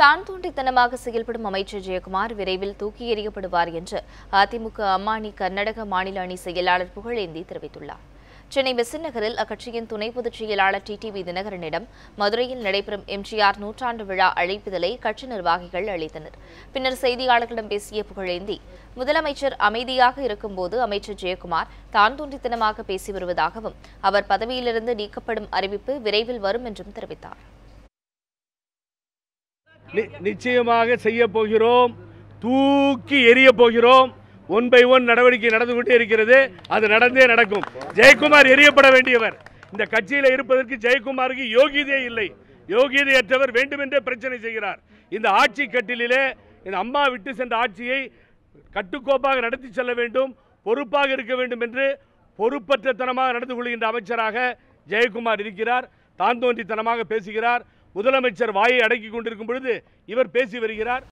தான் தூண்டித்தனமாக செயல்படும் அமைச்சர் ஜெயக்குமார் விரைவில் தூக்கி எறியப்படுவார் என்று அதிமுக அம்மானி கர்நாடக மாநில அணி செயலாளர் புகழேந்தி தெரிவித்துள்ளார். சென்னை பெசன் நகரில் அக்கட்சியின் துணை பொதுச் செயலாளர் டிடிவி தினகரனிடம் மதுரையில் நடைபெறும் எம்ஜிஆர் நூற்றாண்டு விழா அழைப்பிதழை கட்சி நிர்வாகிகள் அளித்தனர். பின்னர் செய்தியாளர்களிடம் பேசிய புகழேந்தி முதலமைச்சர் அமைதியாக இருக்கும்போது அமைச்சர் ஜெயக்குமார் தான் தோன்றித்தனமாக பேசி வருவதாகவும் அவர் பதவியிலிருந்து நீக்கப்படும் அறிவிப்பு விரைவில் வரும் என்றும் தெரிவித்தார். நிச்சயமாக செய்ய போகிறோம். தூக்கி எரிய போகிறோம். ஒன் பை ஒன் நடவடிக்கை நடந்து கொண்டே இருக்கிறது. அது நடந்தே நடக்கும். ஜெயக்குமார் எரியப்பட வேண்டியவர். இந்த கட்சியில் இருப்பதற்கு ஜெயக்குமாருக்கு யோகியதே இல்லை. யோகியதையற்றவர் வேண்டுமென்றே பிரச்சனை செய்கிறார். இந்த ஆட்சி கட்டிலே இந்த அம்மா விட்டு சென்ற ஆட்சியை கட்டுக்கோப்பாக நடத்தி செல்ல வேண்டும் பொறுப்பாக இருக்க வேண்டும் என்று பொறுப்பற்றத்தனமாக நடந்து கொள்கின்ற அமைச்சராக ஜெயக்குமார் இருக்கிறார். தான் தோன்றித்தனமாக பேசுகிறார். முதலமைச்சர் வாயை அடக்கி கொண்டிருக்கும் பொழுது இவர் பேசி வருகிறார்.